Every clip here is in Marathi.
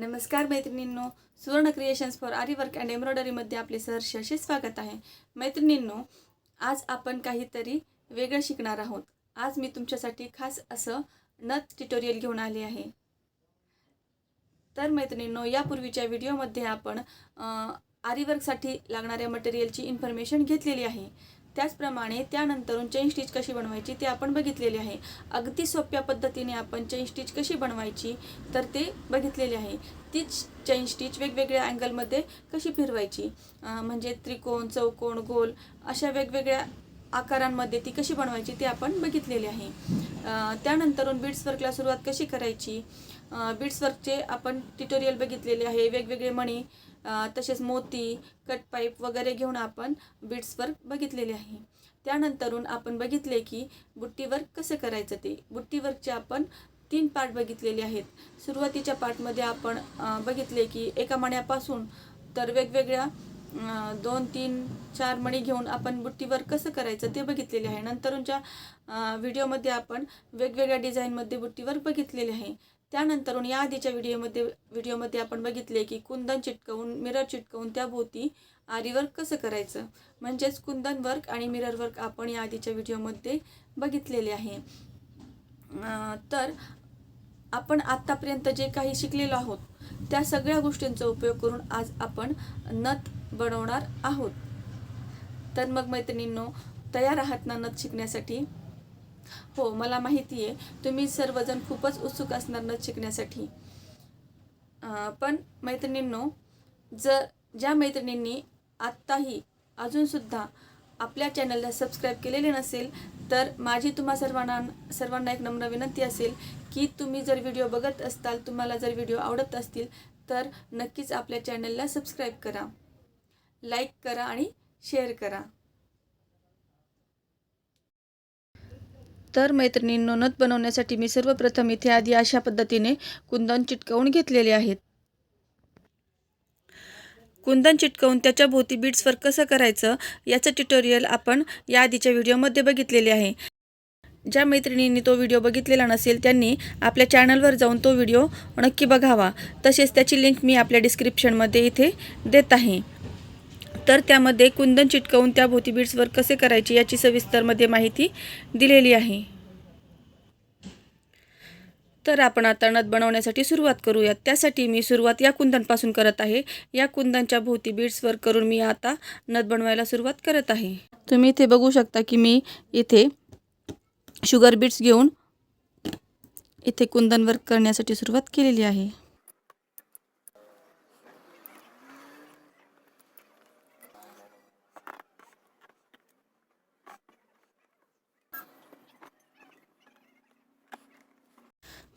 नमस्कार मैत्रिणींनो सुवर्ण क्रिएशन्स फॉर आरीवर्क अँड एम्ब्रॉयडरीमध्ये आपले सहर्ष असे स्वागत आहे. मैत्रिणींनो आज आपण काहीतरी वेगळं शिकणार आहोत. आज मी तुमच्यासाठी खास असं नथ ट्युटोरियल घेऊन आले आहे. तर मैत्रिणींनो यापूर्वीच्या व्हिडिओमध्ये आपण आरीवर्कसाठी लागणाऱ्या मटेरियलची इन्फॉर्मेशन घेतलेली आहे. त्याचप्रमाणे त्यानंतरून चेन स्टिच कशी बनवायची ते आपण बघितलेले आहे. अगदी सोप्या पद्धतीने आपण चेन स्टिच कशी बनवायची तर ते बघितलेले आहे. तीच चेन स्टिच वेगवेगळ्या अँगलमध्ये कशी फिरवायची? म्हणजे त्रिकोण चौकोन गोल अशा वेगवेगळ्या आकारांमध्ये ती कशी बनवायची ते आपण बघितलेले आहे. त्यानंतरून बीड्स वर्कला सुरुवात कशी करायची? बीड्स वर्कचे आपण ट्युटोरियल बघितलेले आहे. वेगवेगळे मणी तसेच मोती कट पाईप वगैरे घेऊन आपण बीड्स वर्क बघितलेले आहे. त्यानंतरून आपण बघितले की बुट्टी वर्क कसं करायचं ते. बुट्टी वर्कचे आपण तीन पार्ट बघितलेले आहेत. सुरुवातीच्या पार्टमध्ये आपण बघितले की एका मण्यापासून तर वेगवेगळ्या दोन तीन चार मणी घेऊन आपण बुट्टीवर कसं करायचं ते बघितलेले आहे. नंतरच्या व्हिडिओमध्ये आपण वेगवेगळ्या डिझाईनमध्ये बुट्टीवर बघितलेले आहे. त्यानंतरून या आधीच्या व्हिडिओमध्ये व्हिडिओमध्ये आपण बघितले की कुंदन चिटकवून मिरर चिटकवून त्याभोवती आरी वर्क कसं करायचं? म्हणजेच कुंदन वर्क आणि मिरर वर्क आपण या आधीच्या व्हिडिओमध्ये बघितलेले आहे. तर आपण आत्तापर्यंत जे काही शिकलेलो आहोत त्या सगळ्या गोष्टींचा उपयोग करून आज आपण नथ बनवणार आहोत. तर मग मैत्रिणींनो तयार आहात ना नथ शिकण्यासाठी? हो मला माहिती आहे. तुम्ही सर्वजण खूपच उत्सुक असणार न शिकण्यासाठी. पण मैत्रिणींनो जर ज्या मैत्रिणींनी आत्ताही अजूनसुद्धा आपल्या चॅनलला सबस्क्राईब केलेले नसेल तर माझी तुम्हा सर्वांना सर्वांना एक नम्र विनंती असेल की तुम्ही जर व्हिडिओ बघत असताल तुम्हाला जर व्हिडिओ आवडत असतील तर नक्कीच आपल्या चॅनलला सबस्क्राईब करा. लाईक करा आणि शेअर करा. तर मैत्रिणींनो नथ बनवण्यासाठी मी सर्वप्रथम इथे आधी अशा पद्धतीने कुंदन चिटकवून घेतलेले आहेत. कुंदन चिटकवून त्याच्या भोवती बीड्सवर कसं करायचं याचं ट्युटोरियल आपण या आधीच्या व्हिडिओमध्ये बघितलेले आहे. ज्या मैत्रिणींनी तो व्हिडिओ बघितलेला नसेल त्यांनी आपल्या चॅनलवर जाऊन तो व्हिडिओ नक्की बघावा. तसेच त्याची लिंक मी आपल्या डिस्क्रिप्शनमध्ये इथे देत आहे. तर त्यामध्ये कुंदन चिटकवून त्या भोवती बीड्सवर कसे करायचे याची सविस्तरमध्ये माहिती दिलेली आहे. तर आपण आता नथ बनवण्यासाठी सुरुवात करूयात. त्यासाठी मी सुरुवात या कुंदनपासून करत आहे. या कुंदनच्या भोवती बीड्सवर करून मी आता नथ बनवायला सुरुवात करत आहे. तुम्ही इथे बघू शकता की मी इथे शुगर बीड्स घेऊन इथे कुंदन वर्क करण्यासाठी सुरुवात केलेली आहे.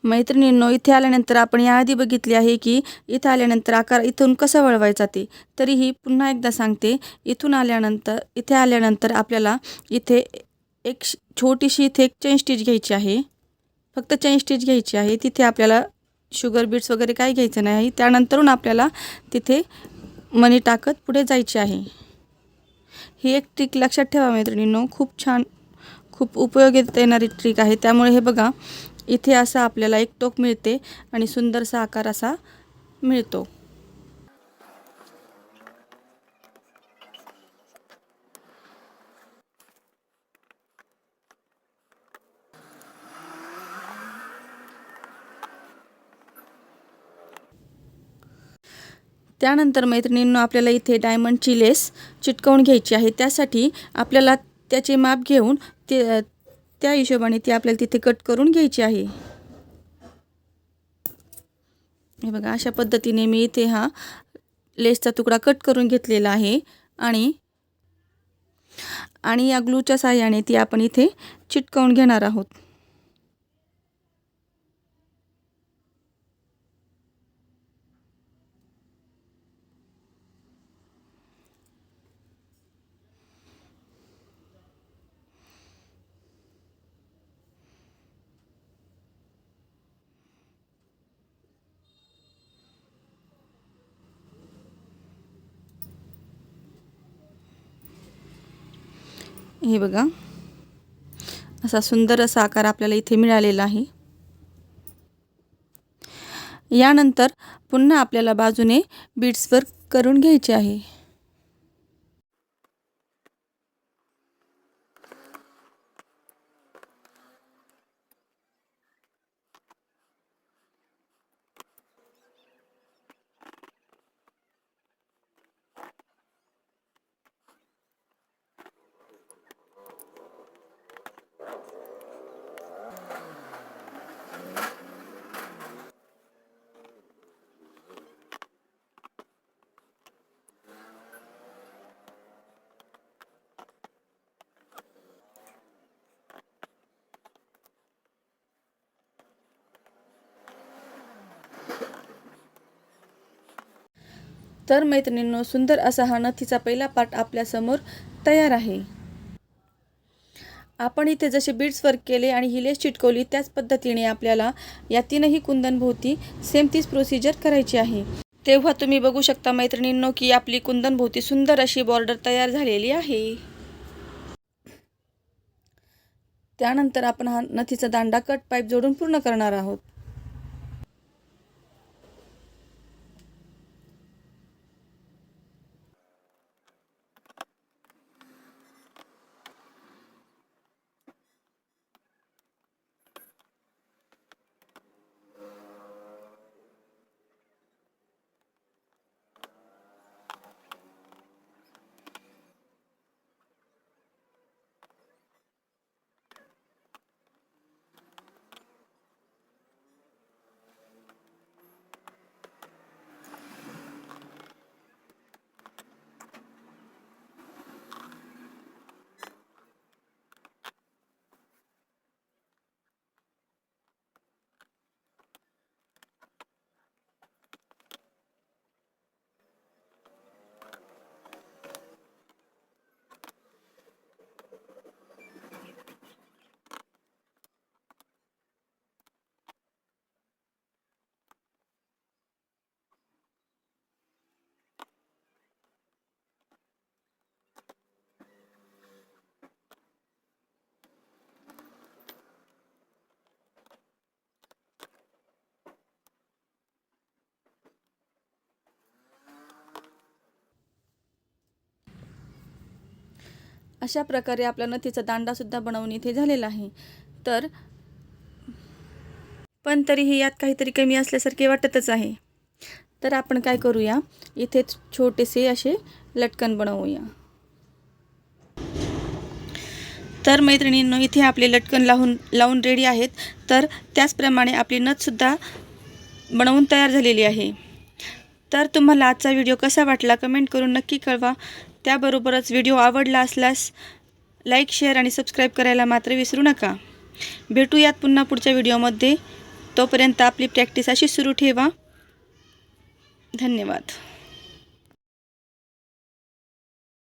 मैत्रिणींनो इथे आल्यानंतर आपण याआधी बघितले आहे की इथं आल्यानंतर आकार इथून कसा वळवायचा ते. तरीही पुन्हा एकदा सांगते इथून आल्यानंतर इथे आल्यानंतर आपल्याला इथे एक श- छोटीशी इथे एक चेन स्टिच घ्यायची आहे. फक्त चेन स्टिच घ्यायची आहे. तिथे आपल्याला शुगर बीट्स वगैरे काही घ्यायचं नाही. त्यानंतरून आपल्याला तिथे मनी टाकत पुढे जायची आहे. ही एक ट्रिक लक्षात ठेवा मैत्रिणींनो. खूप छान खूप उपयोगात येणारी ट्रिक आहे. त्यामुळे हे बघा इथे असा आपल्याला एक टोक मिळते आणि सुंदरसा आकार असा मिळतो. त्यानंतर मैत्रिणींनो आपल्याला इथे डायमंडची लेस चिटकवून घ्यायची आहे. त्यासाठी आपल्याला त्याचे माप घेऊन ते त्या हिशोबाने ती आपल्याला तिथे कट करून घ्यायची आहे. हे बघा अशा पद्धतीने मी इथे हा लेसचा तुकडा कट करून घेतलेला आहे आणि आणि या ग्लूच्या साह्याने ती आपण इथे चिटकवून घेणार आहोत. हे बघा. असा सुंदर असा आकार आपल्याला इथे मिळालेला आहे. यानंतर पुन्हा आपल्याला बाजूने बीड्स वर्क करून घ्यायचे आहे. तर मैत्रिणींनो सुंदर असा हा नथीचा पहिला पार्ट आपल्यासमोर तयार आहे. आपण इथे जसे बीड्स वर्क केले आणि ही लेस चिटकवली त्याच पद्धतीने आपल्याला या तीनही कुंदनभोवती सेम तीच प्रोसिजर करायची आहे. तेव्हा तुम्ही बघू शकता मैत्रिणींनो की आपली कुंदनभोवती सुंदर अशी बॉर्डर तयार झालेली आहे. त्यानंतर आपण हा नथीचा दांडा कट पाईप जोडून पूर्ण करणार आहोत. अशा प्रकारे आपला नथीचा दांडासुद्धा बनवून इथे झालेला आहे. तर पण तरीही यात काहीतरी कमी असल्यासारखे वाटतच आहे. तर आपण काय करूया? इथे छोटेसे असे लटकन बनवूया. तर मैत्रिणींनो इथे आपले लटकन लावून लावून रेडी आहेत. तर त्याचप्रमाणे आपली नथसुद्धा बनवून तयार झालेली आहे. तर तुम्हाला आजचा व्हिडिओ कसा वाटला कमेंट करून नक्की कळवा. त्याबरोबरच व्हिडिओ आवडला असल्यास लाईक शेअर आणि सबस्क्राईब करायला मात्र विसरू नका. भेटूयात पुन्हा पुढच्या व्हिडिओमध्ये. तोपर्यंत आपली प्रॅक्टिस अशी सुरू ठेवा. धन्यवाद.